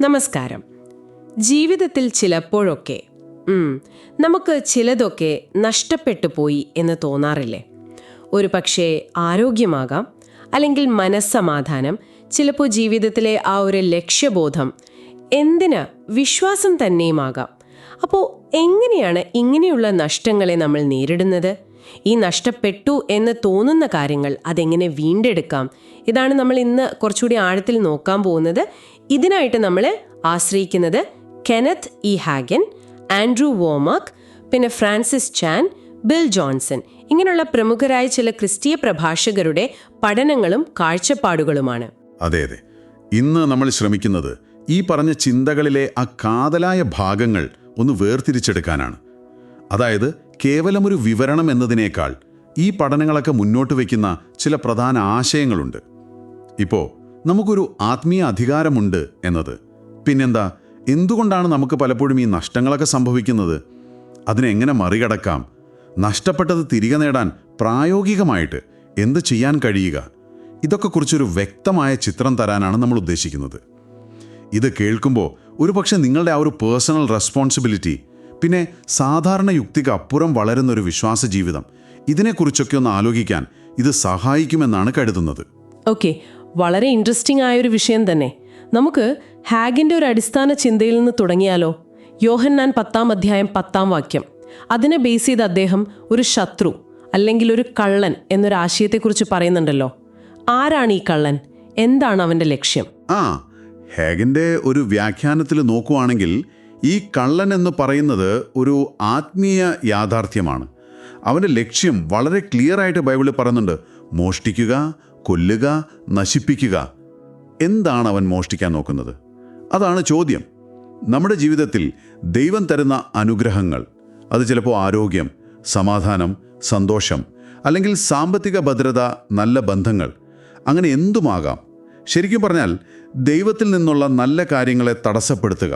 നമസ്കാരം. ജീവിതത്തിൽ ചിലപ്പോഴൊക്കെ നമുക്ക് ചിലതൊക്കെ നഷ്ടപ്പെട്ടു പോയി എന്ന് തോന്നാറില്ലേ? ഒരു പക്ഷേ ആരോഗ്യമാകാം അല്ലെങ്കിൽ മനസ്സമാധാനം ചിലപ്പോൾ ജീവിതത്തിലെ ആ ഒരു ലക്ഷ്യബോധം എന്തിന് വിശ്വാസം തന്നെയുമാകാം. അപ്പോൾ എങ്ങനെയാണ് ഇങ്ങനെയുള്ള നഷ്ടങ്ങളെ നമ്മൾ നേരിടുന്നത്? ഈ നഷ്ടപ്പെട്ടു എന്ന് തോന്നുന്ന കാര്യങ്ങൾ അതെങ്ങനെ വീണ്ടെടുക്കാം? ഇതാണ് നമ്മൾ ഇന്ന് കുറച്ചുകൂടി ആഴത്തിൽ നോക്കാൻ പോകുന്നത്. ഇതിനായിട്ട് നമ്മൾ ആശ്രയിക്കുന്നത് Kenneth E Hagin Andrew Womack പിന്നെ ഫ്രാൻസിസ് ചാൻ ബിൽ ജോൺസൺ. ഇങ്ങനെയുള്ള പ്രമുഖരായ ചില ക്രിസ്തീയ പ്രഭാഷകരുടെ പഠനങ്ങളും കാഴ്ചപ്പാടുകളുമാണ്. അതെ അതെ. ഇന്ന് നമ്മൾ ശ്രമിക്കുന്നത് ഈ പറഞ്ഞ ചിന്തകളിലെ ആ കാതലായ ഭാഗങ്ങൾ ഒന്ന് വേർതിരിച്ചെടുക്കാനാണ്. അതായത് കേവലം ഒരു വിവരണം എന്നതിനേക്കാൾ ഈ പഠനങ്ങളൊക്കെ മുന്നോട്ട് വയ്ക്കുന്ന ചില പ്രധാന ആശയങ്ങളുണ്ട്. ഇപ്പോൾ നമുക്കൊരു ആത്മീയ അധികാരമുണ്ട് എന്നത്. പിന്നെന്താ എന്തുകൊണ്ടാണ് നമുക്ക് പലപ്പോഴും ഈ നഷ്ടങ്ങളൊക്കെ സംഭവിക്കുന്നത്? അതിനെങ്ങനെ മറികടക്കാം? നഷ്ടപ്പെട്ടത് തിരികെ നേടാൻ പ്രായോഗികമായിട്ട് എന്ത് ചെയ്യാൻ കഴിയുക? ഇതൊക്കെ കുറിച്ചൊരു വ്യക്തമായ ചിത്രം തരാനാണ് നമ്മൾ ഉദ്ദേശിക്കുന്നത്. ഇത് കേൾക്കുമ്പോൾ ഒരുപക്ഷെ നിങ്ങളുടെ ആ ഒരു പേഴ്സണൽ റെസ്പോൺസിബിലിറ്റി പിന്നെ സാധാരണ യുക്തിക്ക് അപ്പുറം വളരുന്ന ഒരു വിശ്വാസ ജീവിതം ഇതിനെക്കുറിച്ചൊക്കെ ഒന്ന് ആലോചിക്കാൻ ഇത് സഹായിക്കുമെന്നാണ് കരുതുന്നത്. ഓക്കെ. വളരെ ഇൻട്രസ്റ്റിംഗ് ആയൊരു വിഷയം തന്നെ. നമുക്ക് ഹാഗിന്റെ ഒരു അടിസ്ഥാന ചിന്തയിൽ നിന്ന് തുടങ്ങിയാലോ? യോഹന്നാൻ പത്താം അധ്യായം പത്താം വാക്യം. അതിനെ ബേസ് ചെയ്ത് അദ്ദേഹം ഒരു ശത്രു അല്ലെങ്കിൽ ഒരു കള്ളൻ എന്നൊരു ആശയത്തെക്കുറിച്ച് പറയുന്നുണ്ടല്ലോ. ആരാണ് ഈ കള്ളൻ? എന്താണ് അവന്റെ ലക്ഷ്യം? ആ ഹേഗന്റെ ഒരു വ്യാഖ്യാനത്തിൽ നോക്കുവാണെങ്കിൽ ഈ കള്ളൻ എന്ന് പറയുന്നത് ഒരു ആത്മീയ യാഥാർത്ഥ്യമാണ്. അവന്റെ ലക്ഷ്യം വളരെ ക്ലിയർ ആയിട്ട് ബൈബിളിൽ പറയുന്നുണ്ട് മോഷ്ടിക്കുക കൊല്ലുക നശിപ്പിക്കുക. എന്താണ് അവൻ മോഷ്ടിക്കാൻ നോക്കുന്നത്? അതാണ് ചോദ്യം. നമ്മുടെ ജീവിതത്തിൽ ദൈവം തരുന്ന അനുഗ്രഹങ്ങൾ അത് ചിലപ്പോൾ ആരോഗ്യം സമാധാനം സന്തോഷം അല്ലെങ്കിൽ സാമ്പത്തിക ഭദ്രത നല്ല ബന്ധങ്ങൾ അങ്ങനെ എന്തുമാകാം? ശരിക്കും പറഞ്ഞാൽ ദൈവത്തിൽ നിന്നുള്ള നല്ല കാര്യങ്ങളെ തടസ്സപ്പെടുത്തുക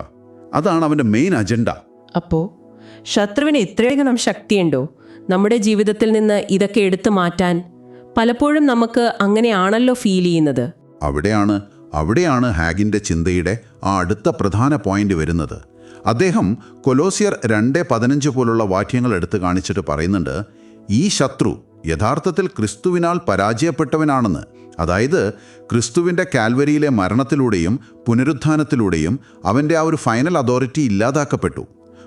അതാണ് അവന്റെ മെയിൻ അജണ്ട അപ്പോൾ ശത്രുവിന് ഇത്രയധികം ശക്തിയുണ്ടോ? നമ്മുടെ ജീവിതത്തിൽ നിന്ന് ഇതൊക്കെ എടുത്തു മാറ്റാൻ പലപ്പോഴും നമുക്ക് അങ്ങനെയാണല്ലോ ഫീൽ ചെയ്യുന്നത്. അവിടെയാണ് അവിടെയാണ് ഹാഗിന്റെ ചിന്തയുടെ ആ അടുത്ത പ്രധാന പോയിന്റ് വരുന്നത്. അദ്ദേഹം കൊലോസിയർ രണ്ട് പതിനഞ്ച് പോലുള്ള വാക്യങ്ങൾ എടുത്തു കാണിച്ചിട്ട് പറയുന്നുണ്ട് ഈ ശത്രു യഥാർത്ഥത്തിൽ ക്രിസ്തുവിനാൽ പരാജയപ്പെട്ടവനാണെന്ന്. അതായത് ക്രിസ്തുവിന്റെ കാൽവരിയിലെ മരണത്തിലൂടെയും പുനരുത്ഥാനത്തിലൂടെയും അവന്റെ ആ ഒരു ഫൈനൽ അതോറിറ്റി ഇല്ലാതാക്കപ്പെട്ടു.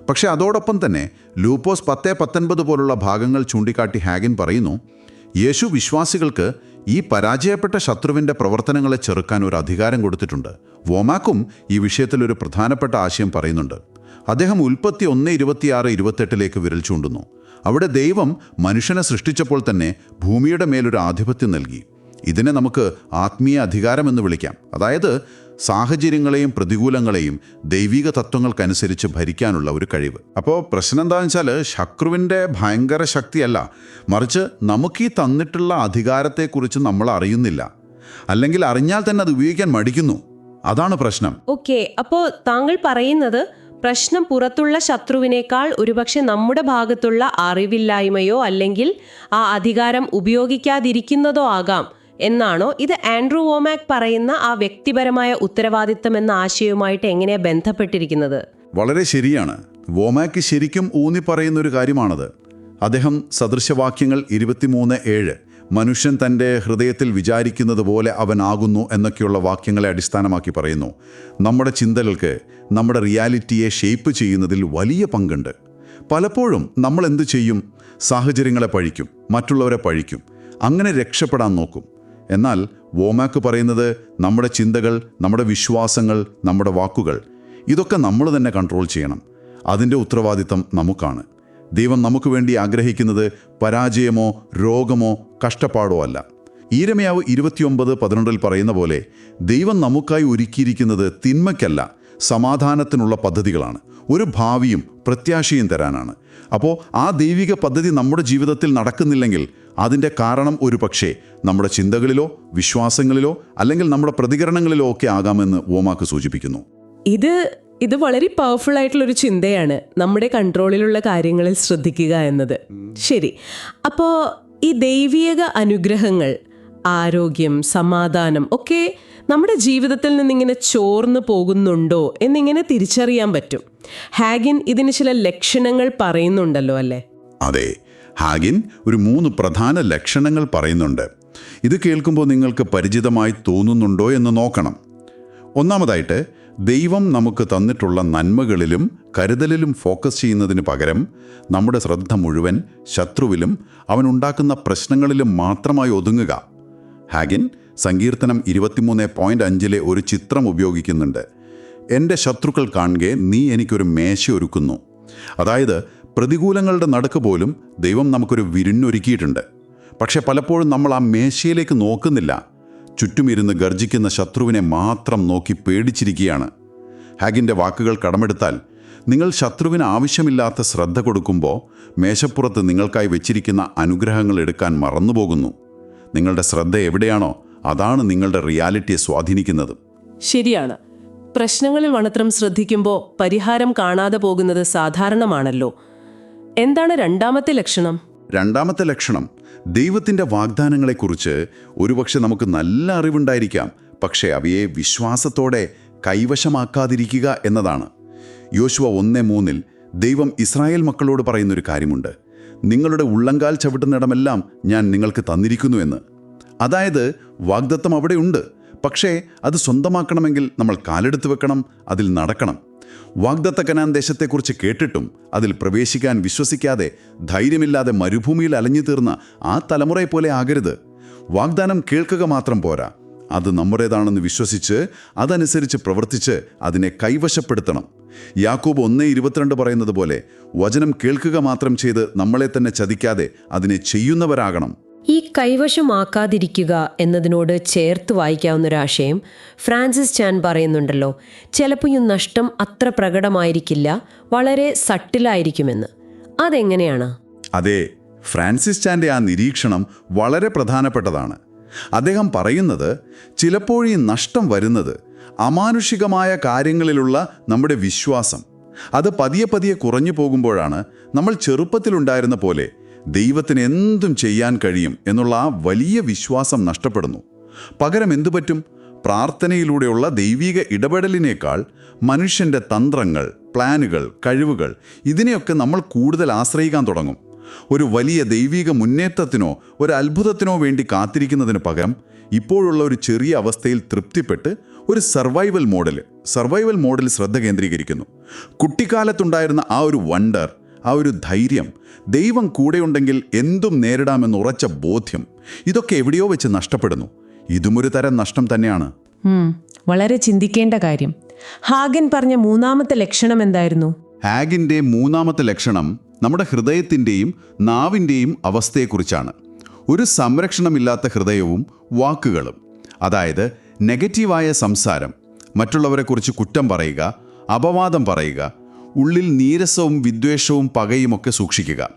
പക്ഷേ അതോടൊപ്പം തന്നെ ലൂപ്പോസ് പത്ത് പത്തൊൻപത് പോലുള്ള ഭാഗങ്ങൾ ചൂണ്ടിക്കാട്ടി ഹാഗിൻ പറയുന്നു യേശു വിശ്വാസികൾക്ക് ഈ പരാജയപ്പെട്ട ശത്രുവിന്റെ പ്രവർത്തനങ്ങളെ ചെറുക്കാൻ ഒരു അധികാരം കൊടുത്തിട്ടുണ്ട്. വോമാക്കും ഈ വിഷയത്തിൽ ഒരു പ്രധാനപ്പെട്ട ആശയം പറയുന്നുണ്ട്. അദ്ദേഹം ഉൽപ്പത്തി ഒന്ന് ഇരുപത്തിയാറ് ഇരുപത്തെട്ടിലേക്ക് വിരൽ ചൂണ്ടുന്നു. അവിടെ ദൈവം മനുഷ്യനെ സൃഷ്ടിച്ചപ്പോൾ തന്നെ ഭൂമിയുടെ മേലൊരു ആധിപത്യം നൽകി. ഇതിനെ നമുക്ക് ആത്മീയ അധികാരമെന്ന് വിളിക്കാം. അതായത് സാഹചര്യങ്ങളെയും പ്രതികൂലങ്ങളെയും ദൈവിക തത്വങ്ങൾക്കനുസരിച്ച് ഭരിക്കാനുള്ള ഒരു കഴിവ്. അപ്പോൾ പ്രശ്നം എന്താണെന്ന് വെച്ചാൽ ശത്രുവിന്റെ ഭയങ്കര ശക്തിയല്ല. മറിച്ച് നമുക്ക് ഈ തന്നിട്ടുള്ള അധികാരത്തെക്കുറിച്ച് നമ്മൾ അറിയുന്നില്ല. അല്ലെങ്കിൽ അറിഞ്ഞാൽ തന്നെ അത് ഉപയോഗിക്കാൻ മടിക്കുന്നു. അതാണ് പ്രശ്നം. ഓക്കെ അപ്പോൾ താങ്കൾ പറയുന്നത് പ്രശ്നം പുറത്തുള്ള ശത്രുവിനേക്കാൾ ഒരുപക്ഷെ നമ്മുടെ ഭാഗത്തുള്ള അറിവില്ലായ്മയോ അല്ലെങ്കിൽ ആ അധികാരം ഉപയോഗിക്കാതിരിക്കുന്നതോ ആകാം. എന്നാണോ? ഇത് ആൻഡ്രൂ വോമാക് പറയുന്ന ആ വ്യക്തിപരമായ ഉത്തരവാദിത്തം എന്ന ആശയവുമായിട്ട് എങ്ങനെയാണ് ബന്ധപ്പെട്ടിരിക്കുന്നത്? വളരെ ശരിയാണ്. വോമാക്ക് ശരിക്കും ഊന്നി പറയുന്ന ഒരു കാര്യമാണത്. അദ്ദേഹം സദൃശവാക്യങ്ങൾ ഇരുപത്തിമൂന്ന് ഏഴ് മനുഷ്യൻ തന്റെ ഹൃദയത്തിൽ വിചാരിക്കുന്നത് പോലെ അവനാകുന്നു എന്നൊക്കെയുള്ള വാക്യങ്ങളെ അടിസ്ഥാനമാക്കി പറയുന്നു. നമ്മുടെ ചിന്തകൾക്ക് നമ്മുടെ റിയാലിറ്റിയെ ഷേപ്പ് ചെയ്യുന്നതിൽ വലിയ പങ്കുണ്ട്. പലപ്പോഴും നമ്മൾ എന്ത് ചെയ്യും? സാഹചര്യങ്ങളെ പഴിക്കും മറ്റുള്ളവരെ പഴിക്കും അങ്ങനെ രക്ഷപ്പെടാൻ നോക്കും. എന്നാൽ വോമാക്ക് പറയുന്നത് നമ്മുടെ ചിന്തകൾ നമ്മുടെ വിശ്വാസങ്ങൾ നമ്മുടെ വാക്കുകൾ. ഇതൊക്കെ നമ്മൾ തന്നെ കൺട്രോൾ ചെയ്യണം. അതിന്റെ ഉത്തരവാദിത്തം നമുക്കാണ്. ദൈവം നമുക്ക് വേണ്ടി ആഗ്രഹിക്കുന്നത് പരാജയമോ രോഗമോ കഷ്ടപ്പാടോ അല്ല. ഈരമയാവ് ഇരുപത്തിയൊമ്പത് പതിനൊന്നിൽ പറയുന്ന പോലെ ദൈവം നമുക്കായി ഒരുക്കിയിരിക്കുന്നത് തിന്മയ്ക്കല്ല സമാധാനത്തിനുള്ള പദ്ധതികളാണ്. ഒരു ഭാവിയും പ്രത്യാശയും തരാനാണ്. അപ്പോൾ ആ ദൈവിക പദ്ധതി നമ്മുടെ ജീവിതത്തിൽ നടക്കുന്നില്ലെങ്കിൽ അതിന്റെ കാരണം ഒരു പക്ഷേ നമ്മുടെ ചിന്തകളിലോ വിശ്വാസങ്ങളിലോ അല്ലെങ്കിൽ നമ്മുടെ പ്രതികരണങ്ങളിലോ ഒക്കെ ആകാമെന്ന് ഓമാക്ക് സൂചിപ്പിക്കുന്നു. ഇത് ഇത് വളരെ പവർഫുൾ ആയിട്ടുള്ള ഒരു ചിന്തയാണ് നമ്മുടെ കൺട്രോളിലുള്ള കാര്യങ്ങളിൽ ശ്രദ്ധിക്കുക എന്നത്. ശരി. അപ്പോൾ ഈ ദൈവീക അനുഗ്രഹങ്ങൾ ആരോഗ്യം സമാധാനം ഒക്കെ നമ്മുടെ ജീവിതത്തിൽ നിന്നിങ്ങനെ ചോർന്നു പോകുന്നുണ്ടോ എന്നിങ്ങനെ തിരിച്ചറിയാൻ പറ്റും. ഹാഗിൻ ഇതിന് ചില ലക്ഷണങ്ങൾ പറയുന്നുണ്ടല്ലോ അല്ലേ? അതെ. ഹാഗിൻ ഒരു മൂന്ന് പ്രധാന ലക്ഷണങ്ങൾ പറയുന്നുണ്ട്. ഇത് കേൾക്കുമ്പോൾ നിങ്ങൾക്ക് പരിചിതമായി തോന്നുന്നുണ്ടോ എന്ന് നോക്കണം. ഒന്നാമതായിട്ട് ദൈവം നമുക്ക് തന്നിട്ടുള്ള നന്മകളിലും കരുതലിലും ഫോക്കസ് ചെയ്യുന്നതിന് പകരം നമ്മുടെ ശ്രദ്ധ മുഴുവൻ ശത്രുവിലും അവനുണ്ടാക്കുന്ന പ്രശ്നങ്ങളിലും മാത്രമായി ഒതുങ്ങുക. ഹാഗിൻ സങ്കീർത്തനം ഇരുപത്തിമൂന്ന് പോയിന്റ് അഞ്ചിലെ ഒരു ചിത്രം ഉപയോഗിക്കുന്നുണ്ട്. എന്റെ ശത്രുക്കൾ കാണുകെ നീ എനിക്കൊരു മേശ ഒരുക്കുന്നു. അതായത് പ്രതികൂലങ്ങളുടെ നടുക്ക് പോലും ദൈവം നമുക്കൊരു വിരുന്നൊരുക്കിയിട്ടുണ്ട്. പക്ഷെ പലപ്പോഴും നമ്മൾ ആ മേശയിലേക്ക് നോക്കുന്നില്ല. ചുറ്റുമിരുന്ന് ഗർജിക്കുന്ന ശത്രുവിനെ മാത്രം നോക്കി പേടിച്ചിരിക്കുകയാണ്. ഹാഗിന്റെ വാക്കുകൾ കടമെടുത്താൽ നിങ്ങൾ ശത്രുവിന് ആവശ്യമില്ലാത്ത ശ്രദ്ധ കൊടുക്കുമ്പോൾ മേശപ്പുറത്ത് നിങ്ങൾക്കായി വെച്ചിരിക്കുന്ന അനുഗ്രഹങ്ങൾ എടുക്കാൻ മറന്നുപോകുന്നു. നിങ്ങളുടെ ശ്രദ്ധ എവിടെയാണോ അതാണ് നിങ്ങളുടെ റിയാലിറ്റിയെ സ്വാധീനിക്കുന്നത്. ശരിയാണ്. പ്രശ്നങ്ങളിൽ മണത്രം ശ്രദ്ധിക്കുമ്പോൾ പരിഹാരം കാണാതെ പോകുന്നത് സാധാരണമാണല്ലോ. എന്താണ് രണ്ടാമത്തെ ലക്ഷണം? രണ്ടാമത്തെ ലക്ഷണം ദൈവത്തിന്റെ വാഗ്ദാനങ്ങളെക്കുറിച്ച് ഒരുപക്ഷെ നമുക്ക് നല്ല അറിവുണ്ടായിരിക്കാം പക്ഷേ അവയെ വിശ്വാസത്തോടെ കൈവശമാക്കാതിരിക്കുക എന്നതാണ്. യോശുവ ഒന്ന് മൂന്നിൽ ദൈവം ഇസ്രായേൽ മക്കളോട് പറയുന്നൊരു കാര്യമുണ്ട്. നിങ്ങളുടെ ഉള്ളങ്കാൽ ചവിട്ടുന്നിടമെല്ലാം ഞാൻ നിങ്ങൾക്ക് തന്നിരിക്കുന്നുവെന്ന് അതായത് വാഗ്ദത്തം അവിടെയുണ്ട് പക്ഷേ അത് സ്വന്തമാക്കണമെങ്കിൽ നമ്മൾ കാലെടുത്ത് വെക്കണം അതിൽ നടക്കണം. വാഗ്ദത്ത കനാൻ ദേശത്തെക്കുറിച്ച് കേട്ടിട്ടും അതിൽ പ്രവേശിക്കാൻ വിശ്വസിക്കാതെ ധൈര്യമില്ലാതെ മരുഭൂമിയിൽ അലഞ്ഞു തീർന്ന ആ തലമുറയെ പോലെ ആകരുത്. വാഗ്ദാനം കേൾക്കുക മാത്രം പോരാ. അത് നമ്മുടേതാണെന്ന് വിശ്വസിച്ച് അതനുസരിച്ച് പ്രവർത്തിച്ച് അതിനെ കൈവശപ്പെടുത്തണം. യാക്കൂബ് ഒന്ന് ഇരുപത്തിരണ്ട് പറയുന്നത് പോലെ വചനം കേൾക്കുക മാത്രം ചെയ്ത് നമ്മളെ തന്നെ ചതിക്കാതെ അതിനെ ചെയ്യുന്നവരാകണം. ഈ കൈവശമാക്കാതിരിക്കുക എന്നതിനോട് ചേർത്ത് വായിക്കാവുന്ന ആശയം ഫ്രാൻസിസ് ചാൻ പറയുന്നുണ്ടല്ലോ ചിലപ്പോൾ ഈ നഷ്ടം അത്ര പ്രകടമായിരിക്കില്ല വളരെ സട്ടിലായിരിക്കുമെന്ന്. അതെങ്ങനെയാണ്? അതെ ഫ്രാൻസിസ് ചാന്റെ ആ നിരീക്ഷണം വളരെ പ്രധാനപ്പെട്ടതാണ്. അദ്ദേഹം പറയുന്നത് ചിലപ്പോൾ ഈ നഷ്ടം വരുന്നത് അമാനുഷികമായ കാര്യങ്ങളിലുള്ള നമ്മുടെ വിശ്വാസം. അത് പതിയെ പതിയെ കുറഞ്ഞു പോകുമ്പോഴാണ് നമ്മൾ ചെറുപ്പത്തിലുണ്ടായിരുന്ന പോലെ ദൈവത്തിന് എന്തും ചെയ്യാൻ കഴിയും എന്നുള്ള ആ വലിയ വിശ്വാസം നഷ്ടപ്പെടുന്നു. പകരം എന്തു പറ്റും? പ്രാർത്ഥനയിലൂടെയുള്ള ദൈവിക ഇടപെടലിനേക്കാൾ മനുഷ്യന്റെ തന്ത്രങ്ങൾ പ്ലാനുകൾ കഴിവുകൾ ഇതിനെയൊക്കെ നമ്മൾ കൂടുതൽ ആശ്രയിക്കാൻ തുടങ്ങും. ഒരു വലിയ ദൈവിക മുന്നേറ്റത്തിനോ ഒരു അത്ഭുതത്തിനോ വേണ്ടി കാത്തിരിക്കുന്നതിന് പകരം ഇപ്പോഴുള്ള ഒരു ചെറിയ അവസ്ഥയിൽ തൃപ്തിപ്പെട്ട് ഒരു സർവൈവൽ മോഡൽ സർവൈവൽ മോഡൽ ശ്രദ്ധ കേന്ദ്രീകരിക്കുന്നു. കുട്ടിക്കാലത്തുണ്ടായിരുന്ന ആ ഒരു വണ്ടർ ആ ഒരു ധൈര്യം ദൈവം കൂടെയുണ്ടെങ്കിൽ എന്തും നേരിടാമെന്ന് ഉറച്ച ബോധ്യം ഇതൊക്കെ എവിടെയോ വെച്ച് നഷ്ടപ്പെടുന്നു. ഇതും ഒരു തരം നഷ്ടം തന്നെയാണ്. വളരെ ചിന്തിക്കേണ്ട കാര്യം. ഹാഗൻ പറഞ്ഞ മൂന്നാമത്തെ ലക്ഷണം എന്തായിരുന്നു? ഹാഗിന്റെ മൂന്നാമത്തെ ലക്ഷണം നമ്മുടെ ഹൃദയത്തിന്റെയും നാവിന്റെയും അവസ്ഥയെക്കുറിച്ചാണ്. ഒരു സംരക്ഷണമില്ലാത്ത ഹൃദയവും വാക്കുകളും അതായത് നെഗറ്റീവായ സംസാരം മറ്റുള്ളവരെക്കുറിച്ച് കുറ്റം പറയുക അപവാദം പറയുക ഉള്ളിൽ നീരസവും വിദ്വേഷവും പകയുമൊക്കെ സൂക്ഷിക്കുക.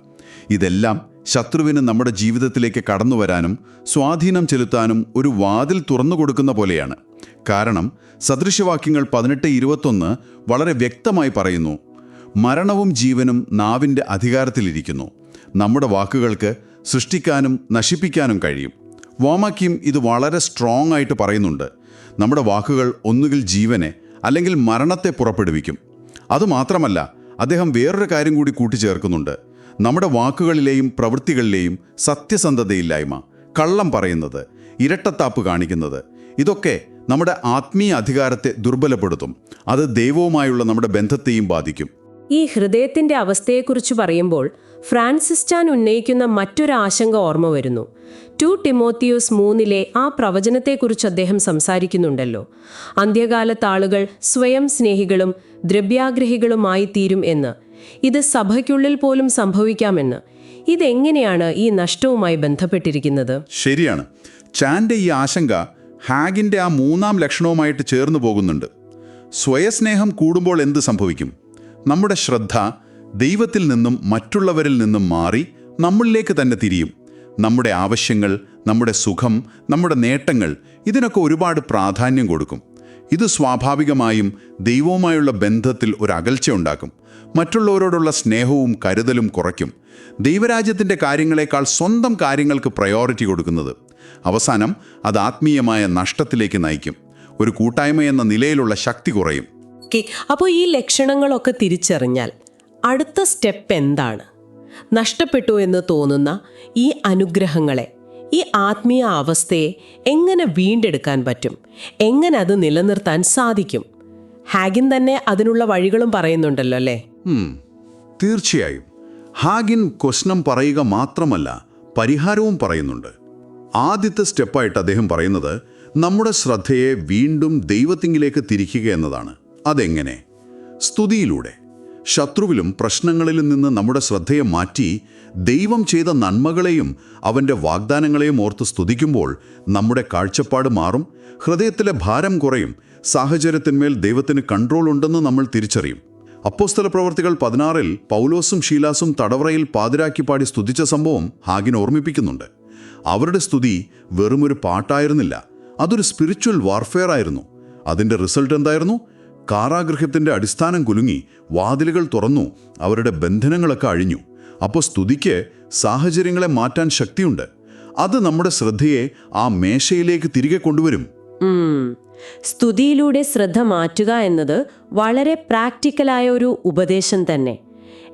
ഇതെല്ലാം ശത്രുവിന് നമ്മുടെ ജീവിതത്തിലേക്ക് കടന്നു വരാനും സ്വാധീനം ചെലുത്താനും ഒരു വാതിൽ തുറന്നു കൊടുക്കുന്ന പോലെയാണ്. കാരണം സദൃശ്യവാക്യങ്ങൾ പതിനെട്ട് ഇരുപത്തൊന്ന് വളരെ വ്യക്തമായി പറയുന്നു മരണവും ജീവനും നാവിന്റെ അധികാരത്തിലിരിക്കുന്നു. നമ്മുടെ വാക്കുകൾക്ക് സൃഷ്ടിക്കാനും നശിപ്പിക്കാനും കഴിയും. വാമാക്യം ഇത് വളരെ സ്ട്രോങ് ആയിട്ട് പറയുന്നുണ്ട്. നമ്മുടെ വാക്കുകൾ ഒന്നുകിൽ ജീവനെ അല്ലെങ്കിൽ മരണത്തെ പുറപ്പെടുവിക്കും. അതുമാത്രമല്ല അദ്ദേഹം വേറൊരു കാര്യം കൂടി കൂട്ടിച്ചേർക്കുന്നുണ്ട്. നമ്മുടെ വാക്കുകളിലെയും പ്രവൃത്തികളിലെയും സത്യസന്ധതയില്ലായ്മ കള്ളം പറയുന്നത് ഇരട്ടത്താപ്പ് കാണിക്കുന്നത് ഇതൊക്കെ നമ്മുടെ ആത്മീയ അധികാരത്തെ ദുർബലപ്പെടുത്തും അത് ദൈവവുമായുള്ള നമ്മുടെ ബന്ധത്തെയും ബാധിക്കും. ഈ ഹൃദയത്തിന്റെ അവസ്ഥയെക്കുറിച്ച് പറയുമ്പോൾ ഫ്രാൻസിസ് ചാൻ ഉന്നയിക്കുന്ന മറ്റൊരു ആശങ്ക ഓർമ്മ വരുന്നു. ടു ടിമോത്തിയോസ് മൂന്നിലെ ആ പ്രവചനത്തെക്കുറിച്ച് അദ്ദേഹം സംസാരിക്കുന്നുണ്ടല്ലോ. അന്ത്യകാലത്താളുകൾ സ്വയം സ്നേഹികളും ദ്രവ്യാഗ്രഹികളുമായി തീരും എന്ന്. ഇത് സഭയ്ക്കുള്ളിൽ പോലും സംഭവിക്കാമെന്ന് ഇതെങ്ങനെയാണ് ഈ നഷ്ടവുമായി ബന്ധപ്പെട്ടിരിക്കുന്നത്? ശരിയാണ്. ചാന്റെ ഈ ആശങ്ക ഹാഗിന്റെ ആ മൂന്നാം ലക്ഷണവുമായിട്ട് ചേർന്നു പോകുന്നുണ്ട്. സ്വയസ്നേഹം കൂടുമ്പോൾ എന്ത് സംഭവിക്കും? നമ്മുടെ ശ്രദ്ധ ദൈവത്തിൽ നിന്നും മറ്റുള്ളവരിൽ നിന്നും മാറി നമ്മളിലേക്ക് തന്നെ തിരിയും. നമ്മുടെ ആവശ്യങ്ങൾ നമ്മുടെ സുഖം നമ്മുടെ നേട്ടങ്ങൾ ഇതിനൊക്കെ ഒരുപാട് പ്രാധാന്യം കൊടുക്കും. ഇത് സ്വാഭാവികമായും ദൈവവുമായുള്ള ബന്ധത്തിൽ ഒരു അകൽച്ച ഉണ്ടാക്കും. മറ്റുള്ളവരോടുള്ള സ്നേഹവും കരുതലും കുറയ്ക്കും. ദൈവരാജ്യത്തിന്റെ കാര്യങ്ങളെക്കാൾ സ്വന്തം കാര്യങ്ങൾക്ക് പ്രയോറിറ്റി കൊടുക്കുന്നത്. അവസാനം അത് ആത്മീയമായ നഷ്ടത്തിലേക്ക് നയിക്കും. ഒരു കൂട്ടായ്മ എന്ന നിലയിലുള്ള ശക്തി കുറയും. അപ്പോൾ ഈ ലക്ഷണങ്ങളൊക്കെ തിരിച്ചറിഞ്ഞാൽ അടുത്ത സ്റ്റെപ്പ് എന്താണ്? നഷ്ടപ്പെട്ടു എന്ന് തോന്നുന്ന ഈ അനുഗ്രഹങ്ങളെ ഈ ആത്മീയ അവസ്ഥയെ എങ്ങനെ വീണ്ടെടുക്കാൻ പറ്റും? എങ്ങനെ അത് നിലനിർത്താൻ സാധിക്കും? ഹാഗിൻ തന്നെ അതിനുള്ള വഴികളും പറയുന്നുണ്ടല്ലോ അല്ലേ? തീർച്ചയായും. ഹാഗിൻ ക്വസ്നം പറയുക മാത്രമല്ല പരിഹാരവും പറയുന്നുണ്ട്. ആദ്യത്തെ സ്റ്റെപ്പായിട്ട് അദ്ദേഹം പറയുന്നത് നമ്മുടെ ശ്രദ്ധയെ വീണ്ടും ദൈവത്തിങ്കിലേക്ക് തിരിക്കുക എന്നതാണ്. അതെങ്ങനെ? സ്തുതിയിലൂടെ. ശത്രുവിലും പ്രശ്നങ്ങളിലും നിന്ന് നമ്മുടെ ശ്രദ്ധയെ മാറ്റി ദൈവം ചെയ്ത നന്മകളെയും അവന്റെ വാഗ്ദാനങ്ങളെയും ഓർത്ത് സ്തുതിക്കുമ്പോൾ നമ്മുടെ കാഴ്ചപ്പാട് മാറും ഹൃദയത്തിലെ ഭാരം കുറയും സാഹചര്യത്തിന്മേൽ ദൈവത്തിന് കൺട്രോൾ ഉണ്ടെന്ന് നമ്മൾ തിരിച്ചറിയും. അപ്പോസ്തല പ്രവർത്തികൾ പതിനാറിൽ പൗലോസും ഷീലാസും തടവറയിൽ പാതിരാക്കി പാടി സ്തുതിച്ച സംഭവം ഹാഗിൻ ഓർമ്മിപ്പിക്കുന്നുണ്ട്. അവരുടെ സ്തുതി വെറുമൊരു പാട്ടായിരുന്നില്ല അതൊരു സ്പിരിച്വൽ വാർഫെയർ ആയിരുന്നു. അതിന്റെ റിസൾട്ട് എന്തായിരുന്നു? കാരാഗൃഹത്തിന്റെ അടിസ്ഥാനം കുലുങ്ങി വാതിലുകൾ തുറന്നു അവരുടെ ബന്ധനങ്ങളൊക്കെ അഴിഞ്ഞു. അപ്പോൾ സ്തുതിക്ക് സാഹചര്യങ്ങളെ മാറ്റാൻ ശക്തിയുണ്ട്. അത് നമ്മുടെ ശ്രദ്ധയെ ആ മേശയിലേക്ക് തിരികെ കൊണ്ടുവരും. സ്തുതിയിലൂടെ ശ്രദ്ധ മാറ്റുക എന്നത് വളരെ പ്രാക്ടിക്കലായ ഒരു ഉപദേശം തന്നെ.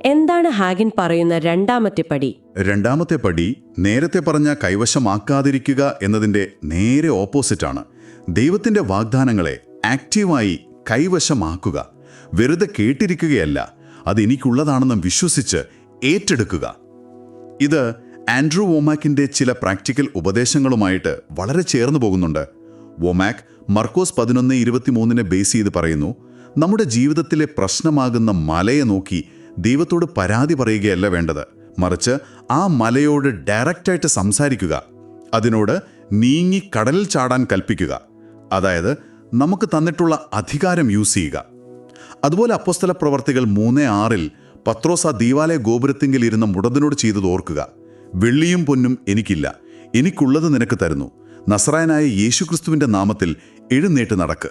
എന്താണ് ഹാഗിൻ പറയുന്ന രണ്ടാമത്തെ പടി? രണ്ടാമത്തെ പടി നേരത്തെ പറഞ്ഞ കൈവശമാക്കാതിരിക്കുക എന്നതിന്റെ നേരെ ഓപ്പോസിറ്റാണ്. ദൈവത്തിന്റെ വാഗ്ദാനങ്ങളെ ആക്റ്റീവായി കൈവശമാക്കുക. വെറുതെ കേട്ടിരിക്കുകയല്ല. അത് എനിക്കുള്ളതാണെന്ന് വിശ്വസിച്ച് ഏറ്റെടുക്കുക. ഇത് ആൻഡ്രൂ വോമാക്കിന്റെ ചില പ്രാക്ടിക്കൽ ഉപദേശങ്ങളുമായിട്ട് വളരെ ചേർന്നു പോകുന്നുണ്ട്. വോമാക് മർക്കോസ് പതിനൊന്ന് ഇരുപത്തിമൂന്നിനെ ബേസ് ചെയ്ത് പറയുന്നു നമ്മുടെ ജീവിതത്തിലെ പ്രശ്നമാകുന്ന മലയെ നോക്കി ദൈവത്തോട് പരാതി പറയുകയല്ല വേണ്ടത്. മറിച്ച് ആ മലയോട് ഡയറക്റ്റായിട്ട് സംസാരിക്കുക. അതിനോട് നീങ്ങി കടലിൽ ചാടാൻ കൽപ്പിക്കുക. അതായത് നമുക്ക് തന്നിട്ടുള്ള അധികാരം യൂസ് ചെയ്യുക. അതുപോലെ അപ്പോസ്തല പ്രവർത്തികൾ മൂന്ന് ആറിൽ പത്രോസ ദീവാലയ ഗോപുരത്തിങ്കിൽ ഇരുന്ന മുടതിനോട് ചെയ്തത് ഓർക്കുക. വെള്ളിയും പൊന്നും എനിക്കില്ല. എനിക്കുള്ളത് നിനക്ക് തരുന്നു. നസറായനായ യേശുക്രിസ്തുവിന്റെ നാമത്തിൽ എഴുന്നേറ്റ് നടക്ക്.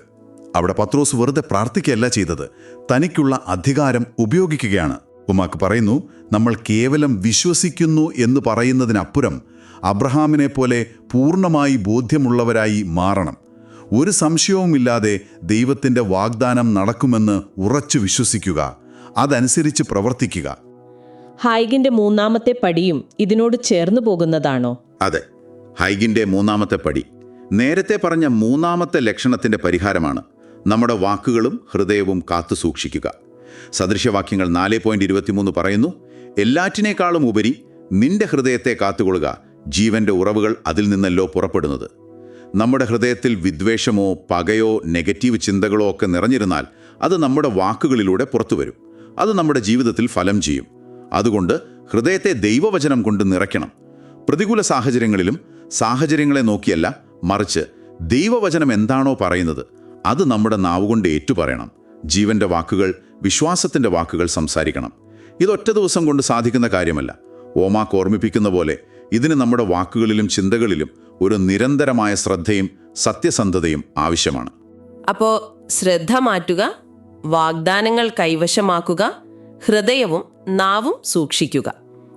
അവിടെ പത്രോസ് വെറുതെ പ്രാർത്ഥിക്കുകയല്ല ചെയ്തത്. തനിക്കുള്ള അധികാരം ഉപയോഗിക്കുകയാണ്. ഉമാക്ക് പറയുന്നു നമ്മൾ കേവലം വിശ്വസിക്കുന്നു എന്ന് പറയുന്നതിനപ്പുറം അബ്രഹാമിനെ പോലെ പൂർണമായി ബോധ്യമുള്ളവരായി മാറണം. ഒരു സംശയവുമില്ലാതെ ദൈവത്തിന്റെ വാഗ്ദാനം നടക്കുമെന്ന് ഉറച്ചു വിശ്വസിക്കുക. അതനുസരിച്ച് പ്രവർത്തിക്കുക. ഹൈഗിന്റെ മൂന്നാമത്തെ പടിയും ഇതിനോട് ചേർന്നു പോകുന്നതാണോ? അതെ. ഹൈഗിന്റെ മൂന്നാമത്തെ പടി. നേരത്തെ പറഞ്ഞ മൂന്നാമത്തെ ലക്ഷണത്തിന്റെ പരിഹാരമാണ് നമ്മുടെ വാക്കുകളും ഹൃദയവും കാത്തു സൂക്ഷിക്കുക. സദൃശവാക്യങ്ങൾ നാല് പോയിന്റ് ഇരുപത്തിമൂന്ന് പറയുന്നു എല്ലാറ്റിനേക്കാളും ഉപരി നിന്റെ ഹൃദയത്തെ കാത്തുകൊള്ളുക ജീവന്റെ ഉറവുകൾ അതിൽ നിന്നല്ലോ പുറപ്പെടുന്നത്. നമ്മുടെ ഹൃദയത്തിൽ വിദ്വേഷമോ പകയോ നെഗറ്റീവ് ചിന്തകളോ ഒക്കെ നിറഞ്ഞിരുന്നാൽ അത് നമ്മുടെ വാക്കുകളിലൂടെ പുറത്തു വരും. അത് നമ്മുടെ ജീവിതത്തിൽ ഫലം ചെയ്യും. അതുകൊണ്ട് ഹൃദയത്തെ ദൈവവചനം കൊണ്ട് നിറയ്ക്കണം. പ്രതികൂല സാഹചര്യങ്ങളിലും സാഹചര്യങ്ങളെ നോക്കിയല്ല മറിച്ച് ദൈവവചനം എന്താണോ പറയുന്നത് അത് നമ്മുടെ നാവുകൊണ്ട് ഏറ്റുപറയണം. ജീവന്റെ വാക്കുകൾ വിശ്വാസത്തിന്റെ വാക്കുകൾ സംസാരിക്കണം. ഇതൊറ്റ ദിവസം കൊണ്ട് സാധിക്കുന്ന കാര്യമല്ല. ഓമാക്ക് ഓർമ്മിപ്പിക്കുന്ന പോലെ ഇതിന് നമ്മുടെ വാക്കുകളിലും ചിന്തകളിലും ഒരു നിരന്തരമായ ശ്രദ്ധയും സത്യസന്ധതയും ആവശ്യമാണ്. അപ്പോൾ ശ്രദ്ധ മാറ്റുക വാഗ്ദാനങ്ങൾ കൈവശമാക്കുക ഹൃദയവും നാവും സൂക്ഷിക്കുക.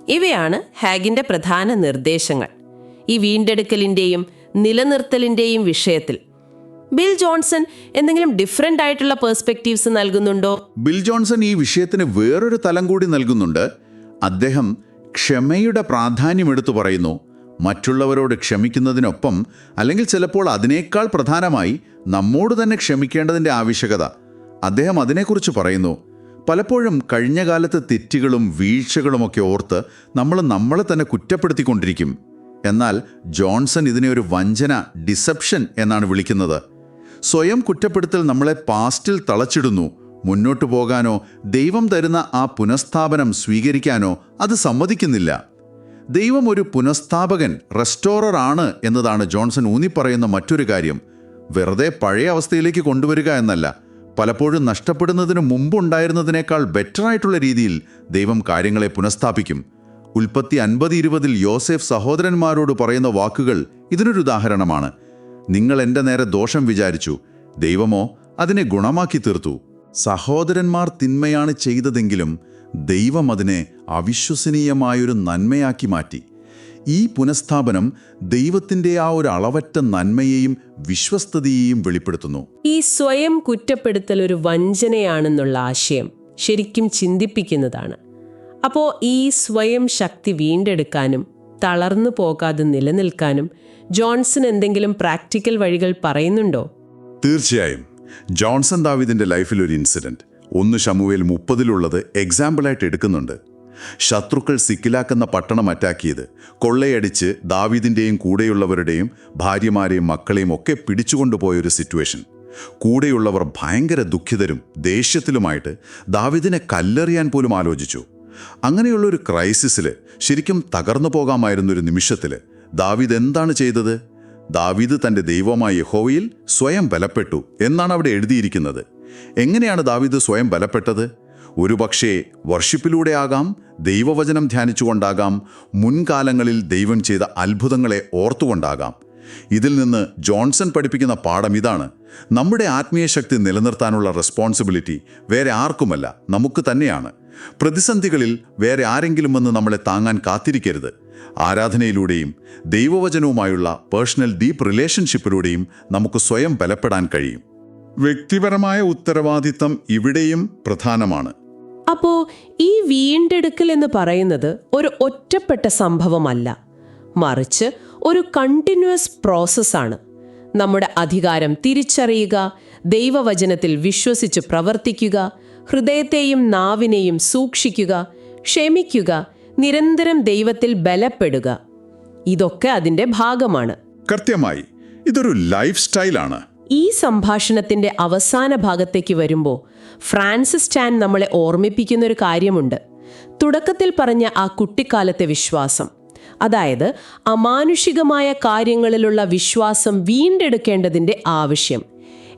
ഇവയാണ് ഹാഗിന്റെ പ്രധാന നിർദ്ദേശങ്ങൾ. ഈ വീണ്ടെടുക്കലിന്റെയും നിലനിർത്തലിന്റെയും വിഷയത്തിൽ. ബിൽ ജോൺസൺ എന്തെങ്കിലും ഡിഫറെന്റ് ആയിട്ടുള്ള പേഴ്സ്പെക്റ്റീവ്സ് നൽകുന്നുണ്ടോ? ബിൽ ജോൺസൺ ഈ വിഷയത്തിന് വേറൊരു തലം കൂടി നൽകുന്നുണ്ട്. അദ്ദേഹം ക്ഷമയുടെ പ്രാധാന്യം എടുത്തു പറയുന്നു. മറ്റുള്ളവരോട് ക്ഷമിക്കുന്നതിനൊപ്പം അല്ലെങ്കിൽ ചിലപ്പോൾ അതിനേക്കാൾ പ്രധാനമായി നമ്മോട് തന്നെ ക്ഷമിക്കേണ്ടതിന്റെ ആവശ്യകത. അദ്ദേഹം അതിനെക്കുറിച്ച് പറയുന്നു പലപ്പോഴും കഴിഞ്ഞ കാലത്തെ തെറ്റുകളും വീഴ്ചകളുമൊക്കെ ഓർത്ത് നമ്മൾ നമ്മളെ തന്നെ കുറ്റപ്പെടുത്തിക്കൊണ്ടിരിക്കും. എന്നാൽ ജോൺസൺ ഇതിനെ ഒരു വഞ്ചന ഡിസെപ്ഷൻ എന്നാണ് വിളിക്കുന്നത്. സ്വയം കുറ്റപ്പെടുത്തൽ നമ്മളെ പാസ്റ്റിൽ തളച്ചിടുന്നു. മുന്നോട്ടു പോകാനോ ദൈവം തരുന്ന ആ പുനഃസ്ഥാപനം സ്വീകരിക്കാനോ അത് സമ്മതിക്കുന്നില്ല. ദൈവം ഒരു പുനഃസ്ഥാപകൻ റെസ്റ്റോറർ ആണ് എന്നതാണ് ജോൺസൺ ഊന്നിപ്പറയുന്ന മറ്റൊരു കാര്യം. വെറുതെ പഴയ അവസ്ഥയിലേക്ക് കൊണ്ടുവരിക എന്നല്ല. പലപ്പോഴും നഷ്ടപ്പെടുന്നതിന് മുമ്പുണ്ടായിരുന്നതിനേക്കാൾ ബെറ്ററായിട്ടുള്ള രീതിയിൽ ദൈവം കാര്യങ്ങളെ പുനഃസ്ഥാപിക്കും. ഉൽപ്പത്തി അൻപത് ഇരുപതിൽ യോസെഫ് സഹോദരന്മാരോട് പറയുന്ന വാക്കുകൾ ഇതിനൊരു ഉദാഹരണമാണ്. നിങ്ങൾ എന്റെ നേരെ ദോഷം വിചാരിച്ചു. ദൈവമോ അതിനെ ഗുണമാക്കി തീർത്തു. സഹോദരന്മാർ തിന്മയാണ് ചെയ്തതെങ്കിലും ദൈവം അതിനെ അവിശ്വസനീയമായൊരു നന്മയാക്കി മാറ്റി. ഈ പുനഃസ്ഥാപനം ദൈവത്തിന്റെ ആ ഒരു അളവറ്റ നന്മയെയും വിശ്വസ്തതയെയും വെളിപ്പെടുത്തുന്നു. ഈ സ്വയം കുറ്റപ്പെടുത്തൽ ഒരു വഞ്ചനയാണെന്നുള്ള ആശയം ശരിക്കും ചിന്തിപ്പിക്കുന്നതാണ്. അപ്പോൾ ഈ സ്വയം ശക്തി വീണ്ടെടുക്കാനും തളർന്നു പോകാതെ നിലനിൽക്കാനും ജോൺസൺ എന്തെങ്കിലും പ്രാക്ടിക്കൽ വഴികൾ പറയുന്നുണ്ടോ? തീർച്ചയായും. ജോൺസൺ ദാവിദിന്റെ ലൈഫിൽ ഒരു ഇൻസിഡന്റ്. ഒന്ന് ഷമുവേൽ മുപ്പതിലുള്ളത് എക്സാമ്പിളായിട്ട് എടുക്കുന്നുണ്ട്. ശത്രുക്കൾ സിക്കിലാക്കുന്ന പട്ടണം അറ്റാക്കിയത് കൊള്ളയടിച്ച് ദാവീദിന്റെയും കൂടെയുള്ളവരുടെയും ഭാര്യമാരെയും മക്കളെയും ഒക്കെ പിടിച്ചുകൊണ്ടുപോയ ഒരു സിറ്റുവേഷൻ കൂടെയുള്ളവർ ഭയങ്കര ദുഃഖിതരും ദേഷ്യത്തിലുമായിട്ട് ദാവിദിനെ കല്ലെറിയാൻ പോലും ആലോചിച്ചു. അങ്ങനെയുള്ള ഒരു ക്രൈസിസിൽ ശരിക്കും തകർന്നു പോകാമായിരുന്ന ഒരു നിമിഷത്തിൽ ദാവിദ് എന്താണ് ചെയ്തത്? ദാവീദ് തന്റെ ദൈവമായ യഹോവയിൽ സ്വയം ബലപ്പെട്ടു എന്നാണ് അവിടെ എഴുതിയിരിക്കുന്നത്. എങ്ങനെയാണ് ദാവീദ് സ്വയം ബലപ്പെട്ടത്? ഒരുപക്ഷേ വർഷിപ്പിലൂടെ ആകാം ദൈവവചനം ധ്യാനിച്ചുകൊണ്ടാകാം മുൻകാലങ്ങളിൽ ദൈവം ചെയ്ത അത്ഭുതങ്ങളെ ഓർത്തുകൊണ്ടാകാം. ഇതിൽ നിന്ന് ജോൺസൺ പഠിപ്പിക്കുന്ന പാഠം ഇതാണ്. നമ്മുടെ ആത്മീയ ശക്തി നിലനിർത്താനുള്ള റെസ്പോൺസിബിലിറ്റി വേറെ ആർക്കുമല്ല നമുക്ക് തന്നെയാണ്. പ്രതിസന്ധികളിൽ വേറെ ആരെങ്കിലും വന്ന് നമ്മളെ താങ്ങാൻ കാത്തിരിക്കരുത്. ആരാധനയിലൂടെയും ദൈവവചനവുമായുള്ള പേഴ്സണൽ ഡീപ്പ് റിലേഷൻഷിപ്പിലൂടെയും നമുക്ക് സ്വയം ബലപ്പെടാൻ കഴിയും. വ്യക്തിപരമായ ഉത്തരവാദിത്തം ഇവിടെയും പ്രധാനമാണ്. അപ്പോ ഈ വീണ്ടെടുക്കൽ എന്ന് പറയുന്നത് ഒരു ഒറ്റപ്പെട്ട സംഭവമല്ല. മറിച്ച് ഒരു കണ്ടിന്യൂസ് പ്രോസസ്സാണ് നമ്മുടെ അധികാരം തിരിച്ചറിയുക ദൈവവചനത്തിൽ വിശ്വസിച്ച് പ്രവർത്തിക്കുക ഹൃദയത്തെയും നാവിനെയും സൂക്ഷിക്കുക ക്ഷമിക്കുക നിരന്തരം ദൈവത്തിൽ ബലപ്പെടുക. ഇതൊക്കെ അതിന്റെ ഭാഗമാണ്. കൃത്യമായി ഇതൊരു ലൈഫ് സ്റ്റൈലാണ് ഈ സംഭാഷണത്തിന്റെ അവസാന ഭാഗത്തേക്ക് വരുമ്പോൾ ഫ്രാൻസിസ് ചാൻ നമ്മളെ ഓർമ്മിപ്പിക്കുന്ന ഒരു കാര്യമുണ്ട്. തുടക്കത്തിൽ പറഞ്ഞ ആ കുട്ടിക്കാലത്തെ വിശ്വാസം. അതായത് അമാനുഷികമായ കാര്യങ്ങളിലുള്ള വിശ്വാസം വീണ്ടെടുക്കേണ്ടതിന്റെ ആവശ്യം.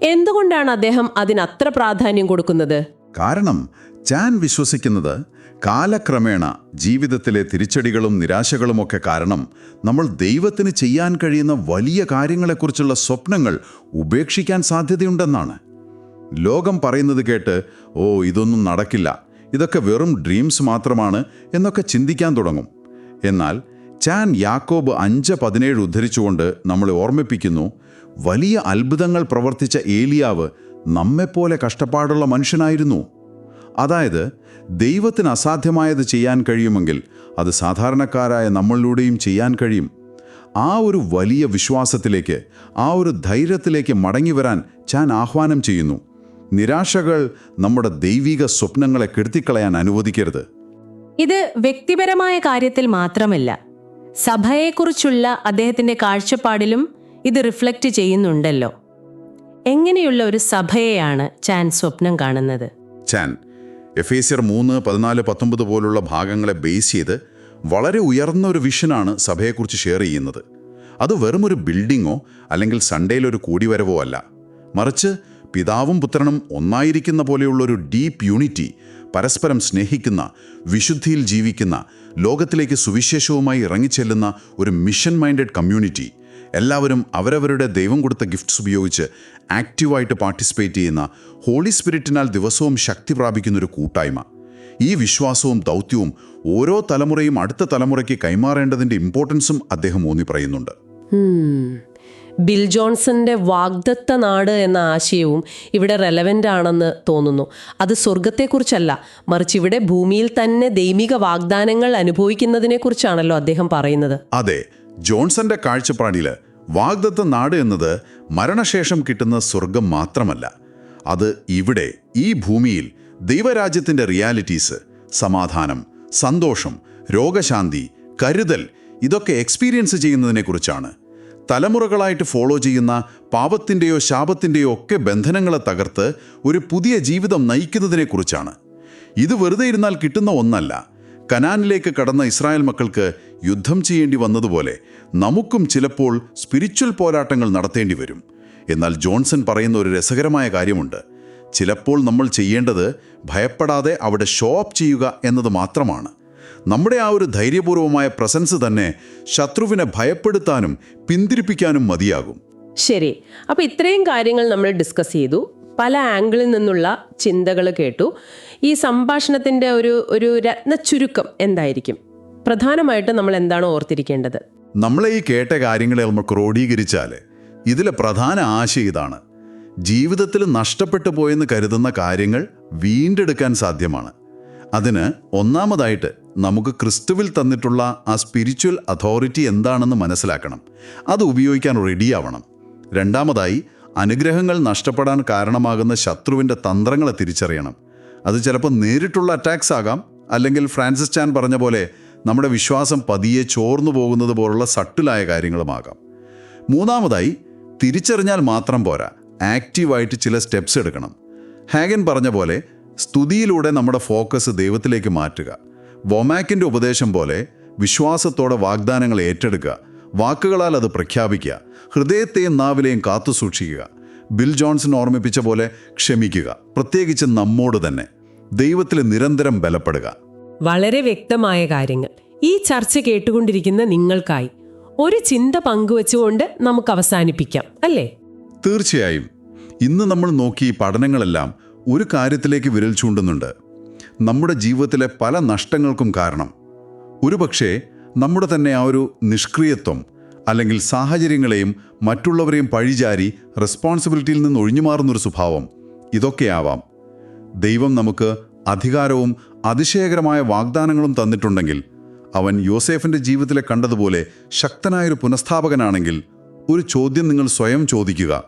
എന്തുകൊണ്ടാണ് അദ്ദേഹം അതിനത്ര പ്രാധാന്യം കൊടുക്കുന്നത്? കാരണം ചാൻ വിശ്വസിക്കുന്നത് കാലക്രമേണ ജീവിതത്തിലെ തിരിച്ചടികളും നിരാശകളുമൊക്കെ കാരണം നമ്മൾ ദൈവത്തിന് ചെയ്യാൻ കഴിയുന്ന വലിയ കാര്യങ്ങളെക്കുറിച്ചുള്ള സ്വപ്നങ്ങൾ ഉപേക്ഷിക്കാൻ സാധ്യതയുണ്ടെന്നാണ്. ലോകം പറയുന്നത് കേട്ട് ഓ ഇതൊന്നും നടക്കില്ല. ഇതൊക്കെ വെറും ഡ്രീംസ് മാത്രമാണ് എന്നൊക്കെ ചിന്തിക്കാൻ തുടങ്ങും. എന്നാൽ ചാൻ യാക്കോബ് അഞ്ച് പതിനേഴ് ഉദ്ധരിച്ചുകൊണ്ട് നമ്മളെ ഓർമ്മിപ്പിക്കുന്നു വലിയ അത്ഭുതങ്ങൾ പ്രവർത്തിച്ച ഏലിയാവ് നമ്മെപ്പോലെ കഷ്ടപ്പാടുള്ള മനുഷ്യനായിരുന്നു. അതായത് ദൈവത്തിന് അസാധ്യമായത് ചെയ്യാൻ കഴിയുമെങ്കിൽ അത് സാധാരണക്കാരായ നമ്മളിലൂടെയും ചെയ്യാൻ കഴിയും. ആ ഒരു വലിയ വിശ്വാസത്തിലേക്ക് ആ ഒരു ധൈര്യത്തിലേക്ക് മടങ്ങി വരാൻ ഞാൻ ആഹ്വാനം ചെയ്യുന്നു. നിരാശകൾ നമ്മുടെ ദൈവിക സ്വപ്നങ്ങളെ കെടുത്തിക്കളയാൻ അനുവദിക്കരുത്. ഇത് വ്യക്തിപരമായ കാര്യത്തിൽ മാത്രമല്ല സഭയെക്കുറിച്ചുള്ള അദ്ദേഹത്തിന്റെ കാഴ്ചപ്പാടിലും ഇത് റിഫ്ലക്റ്റ് ചെയ്യുന്നുണ്ടല്ലോ. എങ്ങനെയുള്ള ഒരു സഭയെയാണ് ചാൻ സ്വപ്നം കാണുന്നത്? ചാൻ എഫേസ്യർ മൂന്ന് പതിനാല് പത്തൊമ്പത് പോലുള്ള ഭാഗങ്ങളെ ബേസ് ചെയ്ത് വളരെ ഉയർന്ന ഒരു വിഷനാണ് സഭയെക്കുറിച്ച് ഷെയർ ചെയ്യുന്നത്. അത് വെറും ഒരു ബിൽഡിങ്ങോ അല്ലെങ്കിൽ സൺഡേയിലൊരു കൂടിവരവോ അല്ല. മറിച്ച് പിതാവും പുത്രനും ഒന്നായിരിക്കുന്ന പോലെയുള്ള ഒരു ഡീപ്പ് യൂണിറ്റി പരസ്പരം സ്നേഹിക്കുന്ന വിശുദ്ധിയിൽ ജീവിക്കുന്ന ലോകത്തിലേക്ക് സുവിശേഷവുമായി ഇറങ്ങിച്ചെല്ലുന്ന ഒരു മിഷൻ മൈൻഡഡ് കമ്മ്യൂണിറ്റി എല്ലാവരും അവരവരുടെ ദൈവം കൊടുത്ത ഗിഫ്റ്റ്സ് ഉപയോഗിച്ച് ആക്റ്റീവായിട്ട് പാർട്ടിസിപ്പേറ്റ് ചെയ്യുന്ന ഹോളി സ്പിരിറ്റിനാൽ ദിവസവും ശക്തി പ്രാപിക്കുന്ന ഒരു കൂട്ടായ്മ. ഈ വിശ്വാസവും ദൗത്യവും ഓരോ തലമുറയും അടുത്ത തലമുറയ്ക്ക് കൈമാറേണ്ടതിന്റെ ഇമ്പോർട്ടൻസും അദ്ദേഹം ഊന്നി പറയുന്നുണ്ട്. ബിൽ ജോൺസന്റെ വാഗ്ദത്ത നാട് എന്ന ആശയവും ഇവിടെ റെലവന്റ് ആണെന്ന് തോന്നുന്നു. അത് സ്വർഗത്തെക്കുറിച്ചല്ല മറിച്ച് ഇവിടെ ഭൂമിയിൽ തന്നെ ദൈമിക വാഗ്ദാനങ്ങൾ അനുഭവിക്കുന്നതിനെക്കുറിച്ചാണല്ലോ അദ്ദേഹം പറയുന്നത്. അതെ ജോൺസന്റെ കാഴ്ചപ്പാടിൽ വാഗ്ദത്ത നാട് എന്നത് മരണശേഷം കിട്ടുന്ന സ്വർഗം മാത്രമല്ല. അത് ഇവിടെ ഈ ഭൂമിയിൽ ദൈവരാജ്യത്തിന്റെ റിയാലിറ്റീസ് സമാധാനം സന്തോഷം രോഗശാന്തി കരുതൽ ഇതൊക്കെ എക്സ്പീരിയൻസ് ചെയ്യുന്നതിനെക്കുറിച്ചാണ് തലമുറകളായിട്ട് ഫോളോ ചെയ്യുന്ന പാപത്തിന്റെയോ ശാപത്തിന്റെയോ ഒക്കെ ബന്ധനങ്ങളെ തകർത്ത് ഒരു പുതിയ ജീവിതം നയിക്കുന്നതിനെക്കുറിച്ചാണ് ഇത് വെറുതെ ഇരുന്നാൽ കിട്ടുന്ന ഒന്നല്ല. കനാനിലേക്ക് കടന്ന ഇസ്രായേൽ മക്കൾക്ക് യുദ്ധം ചെയ്യേണ്ടി വന്നതുപോലെ നമുക്കും ചിലപ്പോൾ സ്പിരിച്വൽ പോരാട്ടങ്ങൾ നടത്തേണ്ടി വരും. എന്നാൽ ജോൺസൺ പറയുന്ന ഒരു രസകരമായ കാര്യമുണ്ട്. ചിലപ്പോൾ നമ്മൾ ചെയ്യേണ്ടത് ഭയപ്പെടാതെ അവിടെ ഷോ അപ്പ് ചെയ്യുക എന്നത് മാത്രമാണ്. നമ്മുടെ ആ ഒരു ധൈര്യപൂർവമായ പ്രസൻസ് തന്നെ ശത്രുവിനെ ഭയപ്പെടുത്താനും പിന്തിരിപ്പിക്കാനും മതിയാകും. ശരി. അപ്പോൾ ഇത്രയും കാര്യങ്ങൾ നമ്മൾ ഡിസ്കസ് ചെയ്തു. പല ആംഗിളിൽ നിന്നുള്ള ചിന്തകൾ കേട്ടു. ഈ സംഭാഷണത്തിന്റെ ഒരു ഒരു രത്ന ചുരുക്കം എന്തായിരിക്കും? പ്രധാനമായിട്ട് നമ്മൾ എന്താണ് ഓർത്തിരിക്കേണ്ടത്? നമ്മളെ ഈ കേട്ട കാര്യങ്ങളെ നമ്മൾ ക്രോഡീകരിച്ചാൽ ഇതിലെ പ്രധാന ആശയം ഇതാണ്. ജീവിതത്തിൽ നഷ്ടപ്പെട്ടു പോയെന്ന് കരുതുന്ന കാര്യങ്ങൾ വീണ്ടെടുക്കാൻ സാധ്യമാണ്. അതിന് ഒന്നാമതായിട്ട് നമുക്ക് ക്രിസ്തുവിൽ തന്നിട്ടുള്ള ആ സ്പിരിച്വൽ അതോറിറ്റി എന്താണെന്ന് മനസ്സിലാക്കണം. അത് ഉപയോഗിക്കാൻ റെഡിയാവണം രണ്ടാമതായി അനുഗ്രഹങ്ങൾ നഷ്ടപ്പെടാൻ കാരണമാകുന്ന ശത്രുവിന്റെ തന്ത്രങ്ങളെ തിരിച്ചറിയണം. അത് ചിലപ്പോൾ നേരിട്ടുള്ള അറ്റാക്സ് ആകാം. അല്ലെങ്കിൽ ഫ്രാൻസിസ് ചാൻ പറഞ്ഞ പോലെ നമ്മുടെ വിശ്വാസം പതിയെ ചോർന്നു പോകുന്നത് പോലുള്ള സട്ടിലായ കാര്യങ്ങളുമാകാം. മൂന്നാമതായി തിരിച്ചറിഞ്ഞാൽ മാത്രം പോരാ. ആക്റ്റീവായിട്ട് ചില സ്റ്റെപ്സ് എടുക്കണം. ഹാഗൻ പറഞ്ഞ പോലെ സ്തുതിയിലൂടെ നമ്മുടെ ഫോക്കസ് ദൈവത്തിലേക്ക് മാറ്റുക. വൊമാക്കിന്റെ ഉപദേശം പോലെ വിശ്വാസത്തോടെ വാഗ്ദാനങ്ങൾ ഏറ്റെടുക്കുക. വാക്കുകളാൽ അത് പ്രഖ്യാപിക്കുക. ഹൃദയത്തെയും നാവിലെയും കാത്തു സൂക്ഷിക്കുക ബിൽ ജോൺസൺ ഓർമ്മിപ്പിച്ച പോലെ ക്ഷമിക്കുക. പ്രത്യേകിച്ച് നമ്മോട് തന്നെ. ദൈവത്തിൽ നിരന്തരം ബലപ്പെടുക. വളരെ വ്യക്തമായ കാര്യങ്ങൾ. ഈ ചർച്ച കേട്ടുകൊണ്ടിരിക്കുന്ന നിങ്ങൾക്കായി ഒരു ചിന്ത പങ്കുവച്ചുകൊണ്ട് നമുക്ക് അവസാനിപ്പിക്കാം അല്ലേ? തീർച്ചയായും. ഇന്ന് നമ്മൾ നോക്കി ഈ പഠനങ്ങളെല്ലാം ഒരു കാര്യത്തിലേക്ക് വിരൽ ചൂണ്ടുന്നുണ്ട്. നമ്മുടെ ജീവിതത്തിലെ പല നഷ്ടങ്ങൾക്കും കാരണം. ഒരുപക്ഷേ നമ്മുടെ തന്നെ ആ ഒരു നിഷ്ക്രിയത്വം അല്ലെങ്കിൽ സാഹചര്യങ്ങളെയും മറ്റുള്ളവരെയും പഴിചാരി റെസ്പോൺസിബിലിറ്റിയിൽ നിന്ന് ഒഴിഞ്ഞു മാറുന്നൊരു സ്വഭാവം ഇതൊക്കെയാവാം. ദൈവം നമുക്ക് അധികാരവും അതിശയകരമായ വാഗ്ദാനങ്ങളും തന്നിട്ടുണ്ടെങ്കിൽ അവൻ യോസേഫിന്റെ ജീവിതത്തിലെ കണ്ടതുപോലെ ശക്തനായൊരു പുനഃസ്ഥാപകനാണെങ്കിൽ ഒരു ചോദ്യം നിങ്ങൾ സ്വയം ചോദിക്കുക.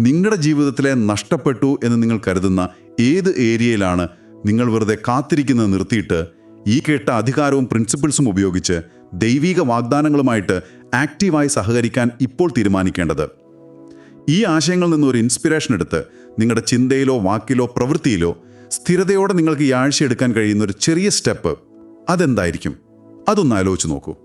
നിങ്ങളുടെ ജീവിതത്തിലെ നഷ്ടപ്പെട്ടു എന്ന് നിങ്ങൾ കരുതുന്ന ഏത് ഏരിയയിലാണ് നിങ്ങൾ വെറുതെ കാത്തിരിക്കുന്നത് നിർത്തിയിട്ട് ഈ കേട്ട അധികാരവും പ്രിൻസിപ്പിൾസും ഉപയോഗിച്ച് ദൈവിക വാഗ്ദാനങ്ങളുമായിട്ട് ആക്റ്റീവായി സഹകരിക്കാൻ ഇപ്പോൾ തീരുമാനിക്കേണ്ടത്? ഈ ആശയങ്ങളിൽ നിന്ന് ഒരു ഇൻസ്പിറേഷൻ എടുത്ത് നിങ്ങളുടെ ചിന്തയിലോ വാക്കിലോ പ്രവൃത്തിയിലോ സ്ഥിരതയോടെ നിങ്ങൾക്ക് ഈ ആഴ്ച എടുക്കാൻ കഴിയുന്ന ഒരു ചെറിയ സ്റ്റെപ്പ് അതെന്തായിരിക്കും? അതൊന്ന് ആലോചിച്ച് നോക്കൂ.